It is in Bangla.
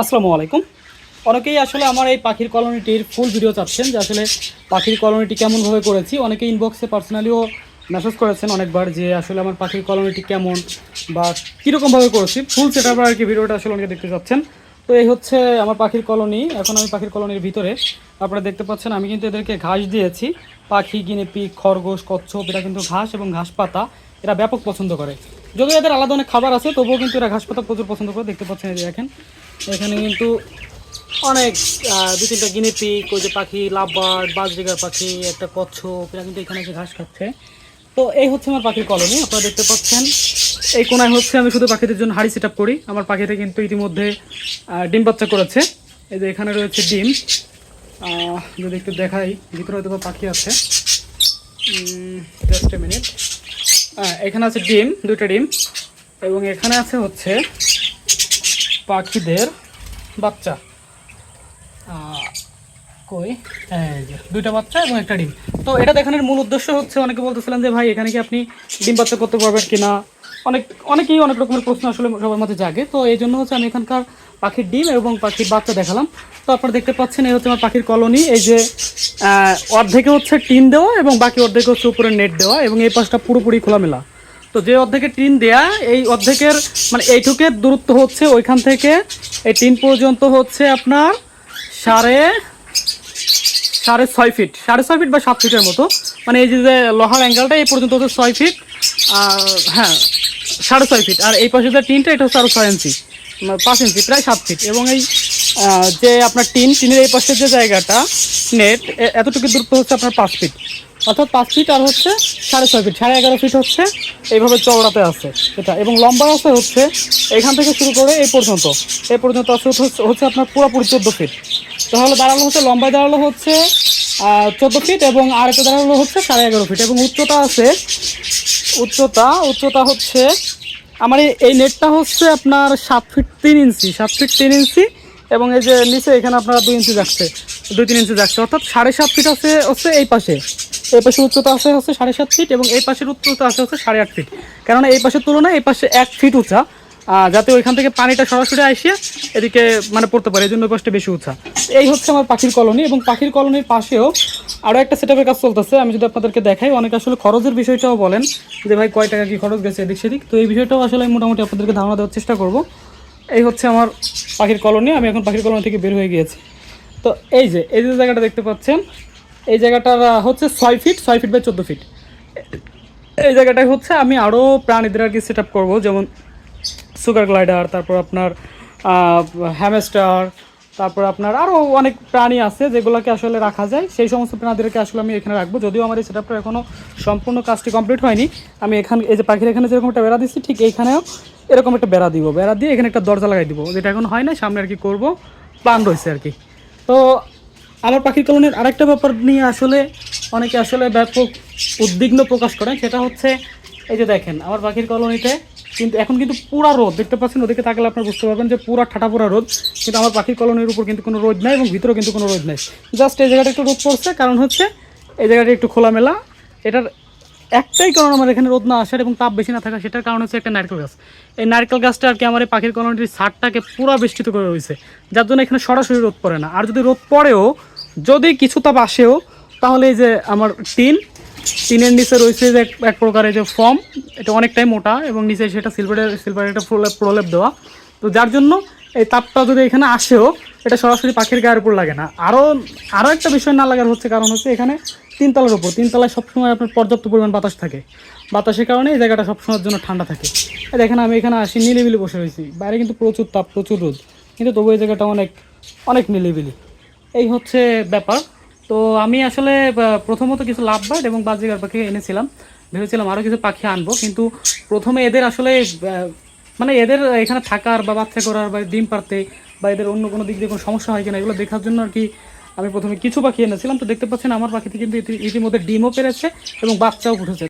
আসসালামু আলাইকুম। অনেকেই আসলে আমার এই পাখির কলোনিটির ফুল ভিডিও চাচ্ছেন যে আসলে পাখির কলোনিটি কেমনভাবে করেছি। অনেকে ইনবক্সে পার্সোনালিও মেসেজ করেছেন অনেকবার যে আসলে আমার পাখির কলোনিটি কেমন বা কীরকমভাবে করেছি। ফুল সেট আর কি ভিডিওটা আসলে অনেকে দেখতে চাচ্ছেন। তো এই হচ্ছে আমার পাখির কলোনি। এখন আমি পাখির কলোনির ভিতরে। আপনারা দেখতে পাচ্ছেন আমি কিন্তু এদেরকে ঘাস দিয়েছি। পাখি গিনেপি খরগোশ, কচ্ছপ, এরা কিন্তু ঘাস এবং ঘাস পাতা এরা ব্যাপক পছন্দ করে। যদিও এদের আলাদা অনেক খাবার আছে, তবুও কিন্তু এরা ঘাস পাতা প্রচুর পছন্দ করে, দেখতে পাচ্ছেন এই দেখেন। এখানে কিন্তু অনেক দু তিনটা গিনি পিক, ওই যে পাখি, লাভবার্ড, বাজরিগার পাখি, একটা কচ্ছপ, এরা কিন্তু এখানে এসে ঘাস খাচ্ছে। তো এই হচ্ছে আমার পাখির কলোনি, আপনারা দেখতে পাচ্ছেন। এই কোনায় হচ্ছে আমি শুধু পাখিদের জন্য হাড়ি সেট করি। আমার পাখিতে কিন্তু ইতিমধ্যে ডিম বাচ্চা করেছে। এই যে এখানে রয়েছে ডিম। যদি একটু দেখাই, ভিতরে হয়তো পাখি আছে। জাস্ট এ মিনিট এখানে আছে ডিম, দুইটা ডিম, এবং এখানে আছে হচ্ছে পাখিদের বাচ্চা। কই? দুইটা বাচ্চা এবং একটা ডিম। তো এটা দেখানোর মূল উদ্দেশ্য হচ্ছে, অনেকে বলতেছিলেন যে, ভাই, এখানে কি আপনি ডিম বাচ্চা করতে পারবেন কিনা? অনেক, অনেকেই অনেক রকমের প্রশ্ন আসলে সবার মধ্যে জাগে। তো এই জন্য হচ্ছে আমি এখানকার পাখির ডিম এবং পাখির বাচ্চা দেখালাম। তো আপনারা দেখতে পাচ্ছেন, এই হচ্ছে আমার পাখির কলোনি। এই যে অর্ধেকে হচ্ছে টিন দেওয়া এবং বাকি অর্ধেকে হচ্ছে উপরে নেট দেওয়া এবং এই পাশটা পুরোপুরি খোলামেলা। তো যে অর্ধেকের টিন দেয়া, এই অর্ধেকের মানে এইটুকের দূরত্ব হচ্ছে ওইখান থেকে। এই টিন পর্যন্ত হচ্ছে আপনার সাড়ে সাড়ে ছয় ফিট। সাড়ে ছয় ফিট বা সাত ফিটের মতো। মানে এই যে লোহার অ্যাঙ্গেলটা এই পর্যন্ত হচ্ছে ছয় ফিট। আর হ্যাঁ সাড়ে ছয় ফিট। আর এই পাশে যে টিনটা, এটা হচ্ছে আরও ছয় ইঞ্চি পাঁচ ইঞ্চি, প্রায় সাত ফিট। এবং এই যে আপনার টিন, টিনের এই পাশের যে জায়গাটা, নেট এতটুকু দূরত্ব হচ্ছে আপনার পাঁচ ফিট। অর্থাৎ পাঁচ ফিট আর হচ্ছে সাড়ে ছয় ফিট, সাড়ে এগারো ফিট হচ্ছে এইভাবে চওড়াতে আছে এটা। এবং লম্বা আছে হচ্ছে এখান থেকে শুরু করে এই পর্যন্ত। এই পর্যন্ত আছে হচ্ছে হচ্ছে আপনার পুরোপুরি চোদ্দ ফিট। তাহলে দাঁড়াল হচ্ছে, লম্বায় দাঁড়াল হচ্ছে চোদ্দ ফিট এবং আর একটা দাঁড়াল হচ্ছে সাড়ে এগারো ফিট। এবং উচ্চতা আছে, উচ্চতা উচ্চতা হচ্ছে আমার এই- নেটটা হচ্ছে আপনার সাত ফিট তিন ইঞ্চি, সাত ফিট তিন ইঞ্চি এবং এই যে নিচে এখানে আপনার দুই ইঞ্চি যাচ্ছে, দুই তিন ইঞ্চি যাচ্ছে। অর্থাৎ সাড়ে সাত ফিট আছে, হচ্ছে এই পাশে। এই পাশে উচ্চতা আছে হচ্ছে সাড়ে সাত ফিট এবং এই পাশের উচ্চতা আছে হচ্ছে সাড়ে আট ফিট কেননা এই পাশের তুলনায় এই পাশে এক ফিট উঁচা যাতে ওইখান থেকে পানিটা সরাসরি আসে, এদিকে মানে পড়তে পারে, এই জন্য ওই পাশটা বেশি উঁচা। এই হচ্ছে আমার পাখির কলোনি এবং পাখির কলোনির পাশেও আরও একটা সেটআপের কাজ চলতেছে। আমি যদি আপনাদেরকে দেখাই, অনেক আসলে খরচের বিষয়টাও বলেন যে, ভাই, কয় টাকা কি খরচ গেছে? এদিক সেদিক। তো এই বিষয়টাও আসলে আমি মোটামুটি আপনাদেরকে ধারণা দেওয়ার চেষ্টা করব। এই হচ্ছে আমার পাখির কলোনি। আমি এখন পাখির কলোনি থেকে বের হয়ে গিয়েছি। তো এই যে এই যে জায়গাটা দেখতে পাচ্ছেন, এই জায়গাটার হচ্ছে ছয় ফিট ছয় ফিট বাই চোদ্দ ফিট এই জায়গাটায় হচ্ছে আমি আরও প্রাণীদের আর কি সেট আপ করব। যেমন সুগার গ্লাইডার তারপর আপনার হ্যামস্টার তারপর আপনার আরও অনেক প্রাণী আছে যেগুলোকে আসলে রাখা যায়। সেই সমস্ত প্রাণীদেরকে আসলে আমি এখানে রাখব। যদিও আমার এই সেটআপটা এখনও সম্পূর্ণ কাজটি কমপ্লিট হয়নি। আমি এখানে এই যে পাখির এখানে যেরকম একটা বেড়া দিচ্ছি, ঠিক এইখানেও এরকম একটা বেড়া দিব। বেড়া দিয়ে এখানে একটা দরজা লাগাই দিব। যেটা এখন হয় না, সামনে আর কি করব। প্ল্যান রয়েছে আর কি। তো আমার পাখির কলোনির আরেকটা ব্যাপার নিয়ে আসলে অনেকে আসলে ব্যাপক উদ্বিগ্ন প্রকাশ করেন। সেটা হচ্ছে এই যে দেখেন, আমার পাখির কলোনিতে কিন্তু এখন কিন্তু পুরা রোদ, দেখতে পাচ্ছেন, ওদিকে তাকালে আপনারা বুঝতে পারবেন যে পুরা ঠাটা পুরা রোদ, কিন্তু আমার পাখির কলোনির উপর কিন্তু কোনো রোদ নাই এবং ভিতরেও কিন্তু কোনো রোদ নেই। জাস্ট এই জায়গাটা একটু রোদ পড়ছে, কারণ হচ্ছে এই জায়গাটা একটু খোলামেলা। এটার একটাই কারণ আমার এখানে রোদ না আসার এবং তাপ বেশি না থাকা সেটার কারণ হচ্ছে একটা নারকেল গাছ। এই নারকেল গাছটা আর কি আমার এই পাখির কলোনিটির ছাদটাকে পুরো বেষ্টিত করে রয়েছে, যার জন্য এখানে সরাসরি রোদ পড়ে না। আর যদি রোদ পড়েও, যদি কিছু তাপ আসেও, তাহলে এই যে আমার টিন টিনের নিচে রয়েছে যে এক- প্রকারের যে ফর্ম, এটা অনেকটাই মোটা এবং নিচে সেটা সিলভারের সিলভারের একটা প্রলেপ প্রলেপ দেওয়া। তো যার জন্য এই তাপটা যদি এখানে আসেও, এটা সরাসরি পাখির গায়ের উপর লাগে না। আরও আরও একটা বিষয় না লাগার হচ্ছে কারণ হচ্ছে এখানে তিনতলার উপর। তিনতলায় সবসময় আপনার পর্যাপ্ত পরিমাণ বাতাস থাকে। বাতাসের কারণে এই জায়গাটা সবসময়ের জন্য ঠান্ডা থাকে। দেখেন আমি এখানে আসি, নিলিবিলি বসে রয়েছি। বাইরে কিন্তু প্রচুর তাপ, প্রচুর রোদ। কিন্তু তবু এই জায়গাটা অনেক অনেক নিলিবিলি। এই হচ্ছে ব্যাপার। তো আমি আসলে প্রথমত কিছু লাভ বার্ড এবং বাজিগার পাখি এনেছিলাম। ভেবেছিলাম আরও কিছু পাখি আনব, কিন্তু প্রথমে এদের আসলে মানে এদের এখানে থাকার বা বাচ্চা করার বা ডিম পারতে বা এদের অন্য কোনো দিক দিয়ে কোনো সমস্যা হয় কিনা এগুলো দেখার জন্য আর কি আমি প্রথমে কিছু পাখি এনেছিলাম। তো দেখতে পাচ্ছেন আমার পাখিতে কিন্তু ইতি- ইতিমধ্যে ডিমও পেরেছে এবং বাচ্চাও ফুটেছে।